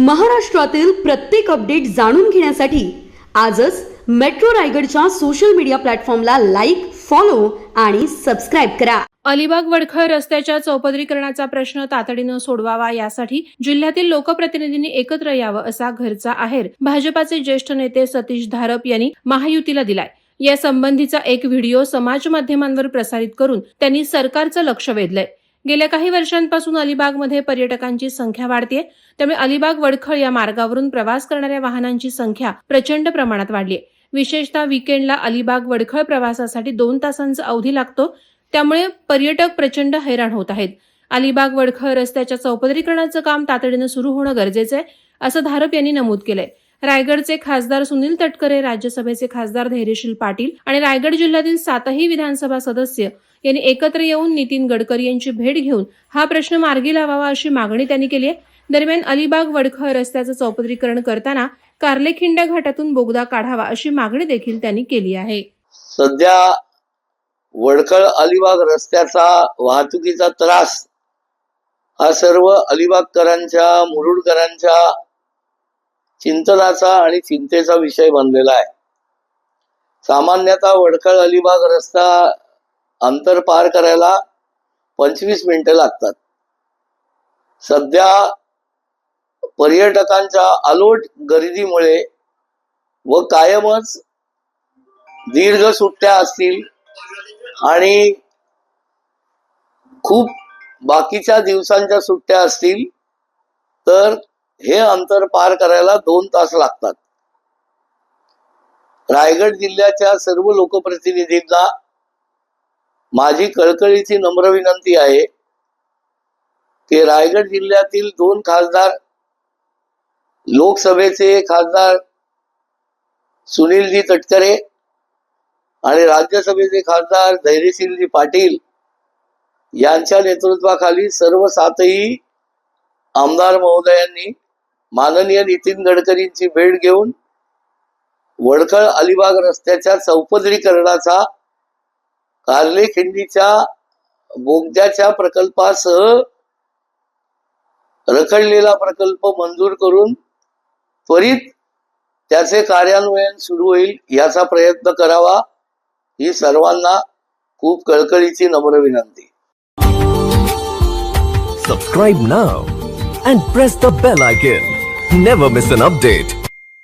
महाराष्ट्रातील प्रत्येक अपडेट जाणून घेण्यासाठी आजच मेट्रो रायगडच्या सोशल मीडिया प्लॅटफॉर्मला लाईक फॉलो आणि सबस्क्राईब करा. अलिबाग वडखळ रस्त्याच्या चौपदरीकरणाचा प्रश्न तातडीनं सोडवावा यासाठी जिल्ह्यातील लोकप्रतिनिधींनी एकत्र यावं असा घरचा आहेर भाजपाचे ज्येष्ठ नेते सतीश धारप यांनी महायुतीला दिलाय. या संबंधीचा एक व्हिडिओ समाज माध्यमांवर प्रसारित करून त्यांनी सरकारचं लक्ष वेधलंय. गेल्या काही वर्षांपासून अलिबागमध्ये पर्यटकांची संख्या वाढते. त्यामुळे अलिबाग वडखळ या मार्गावरून प्रवास करणाऱ्या वाहनांची संख्या प्रचंड प्रमाणात वाढली आहे. विशेषतः विकेंडला अलिबाग वडखळ प्रवासासाठी दोन तासांचा अवधी लागतो. त्यामुळे पर्यटक प्रचंड हैराण होत आहेत. अलिबाग वडखळ रस्त्याच्या चौपदरीकरणाचं काम तातडीनं सुरू होणं गरजेचं आहे असं धारप यांनी नमूद केलंय. रायगडचे खासदार सुनील तटकरे राज्यसभेचे खासदार धैर्यशील पाटील आणि रायगड जिल्ह्यातील सातही विधानसभा सदस्य यांनी एकत्र येऊन नितीन गडकरी यांची भेट घेऊन हा प्रश्न मार्गी लावावा अशी मागणी त्यांनी केली आहे. दरम्यान अलिबाग वडखळ रस्त्याचं चौपदरीकरण करताना कार्लेखिंड्या घाटातून बोगदा काढावा अशी मागणी देखील त्यांनी केली आहे. सध्या वडखळ अलिबाग रस्त्याचा वाहतुकीचा त्रास हा सर्व अलिबागकरांच्या मुरुडकरांच्या चिंतनाचा आणि चिंतेचा विषय बनलेला आहे. सामान्यतः वडखळ अलिबाग रस्ता अंतर पार करायला पंचवीस मिनिटं लागतात. सध्या पर्यटकांच्या अलोट गर्दीमुळे व कायमच दीर्घ सुट्ट्या असतील आणि खूप बाकीच्या दिवसांच्या सुट्ट्या असतील तर हे अंतर पार करायला दोन तास लागतात. रायगड जिल्ह्याच्या सर्व लोकप्रतिनिधींना माझी कळकळीची नम्र विनंती आहे की रायगड जिल्ह्यातील दोन खासदार लोकसभेचे खासदार सुनीलजी तटकरे आणि राज्यसभेचे खासदार धैर्यशीलजी पाटील यांच्या नेतृत्वाखाली सर्व सातही आमदार महोदयांनी माननीय नितीन गडकरींची भेट घेऊन वडखळ अलिबाग रस्त्याच्या चौपदरीकरणाचा कार्ले खिंडीच्या बोगद्याच्या प्रकल्पासह रखडलेला प्रकल्प मंजूर करून त्वरित त्याचे कार्यान्वयन सुरू होईल याचा प्रयत्न करावा ही सर्वांना खूप कळकळीची नम्र विनंती. Subscribe now and press the bell icon never miss an update